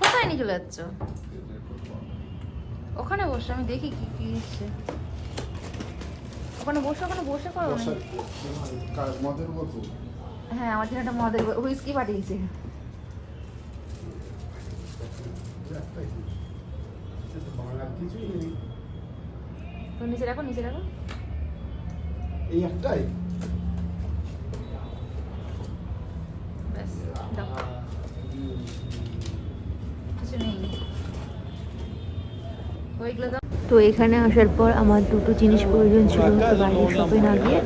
কোথায় নিয়ে চলে যাচ্ছ? ওখানে বসে আমি দেখি কি কি দিচ্ছে ওখানে বসে ওখানে বসে করো মদের বোতল? হ্যাঁ আমার জন্য একটা মদের হুইস্কি পাঠিয়েছে। তো নিচে রাখো নিচে রাখো। এই একটাই? ব্যাস দাও। তো এখানে আসার পর আমার দুটো জিনিস প্রয়োজন ছিল তো বাইরে শপে না গিয়ে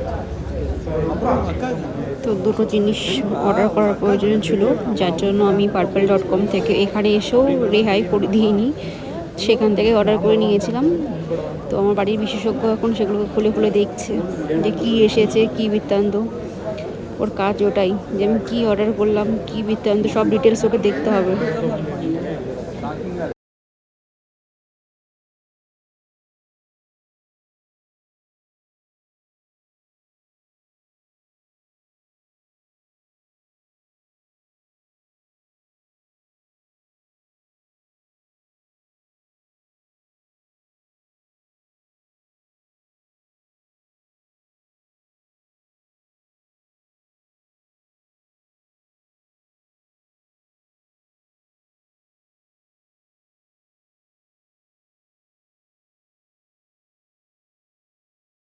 তো দুটো জিনিস অর্ডার করার প্রয়োজন ছিল যার জন্য আমি পার্পল ডট কম থেকে এখানে এসেও রেহাই করে দিইনি। সেখান থেকে অর্ডার করে নিয়েছিলাম। তো আমার বাড়ির বিশেষজ্ঞ এখন সেগুলোকে খুলে খুলে দেখছে যে কী এসেছে কী বৃত্তান্ত। ওর কাজ ওটাই যে আমি কী অর্ডার করলাম কী বৃত্তান্ত সব ডিটেলস ওকে দেখতে হবে।